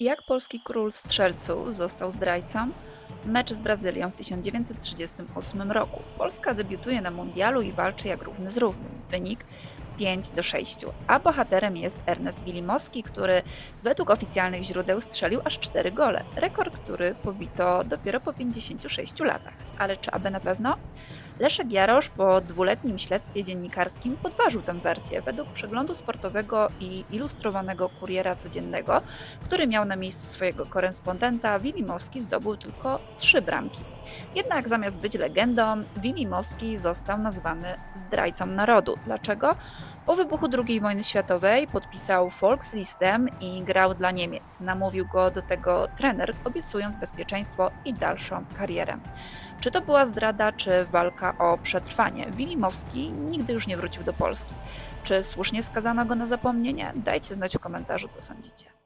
Jak polski król strzelców został zdrajcą? Mecz z Brazylią w 1938 roku. Polska debiutuje na mundialu i walczy jak równy z równym. Wynik 5 do 6. A bohaterem jest Ernest Wilimowski, który według oficjalnych źródeł strzelił aż 4 gole. Rekord, który pobito dopiero po 56 latach. Ale czy aby na pewno? Leszek Jarosz po dwuletnim śledztwie dziennikarskim podważył tę wersję. Według przeglądu sportowego i ilustrowanego kuriera codziennego, który miał na miejscu swojego korespondenta, Wilimowski zdobył tylko trzy bramki. Jednak zamiast być legendą, Wilimowski został nazwany zdrajcą narodu. Dlaczego? Po wybuchu II wojny światowej podpisał Volkslistem i grał dla Niemiec. Namówił go do tego trener, obiecując bezpieczeństwo i dalszą karierę. Czy to była zdrada, czy walka o przetrwanie? Wilimowski nigdy już nie wrócił do Polski. Czy słusznie skazano go na zapomnienie? Dajcie znać w komentarzu, co sądzicie.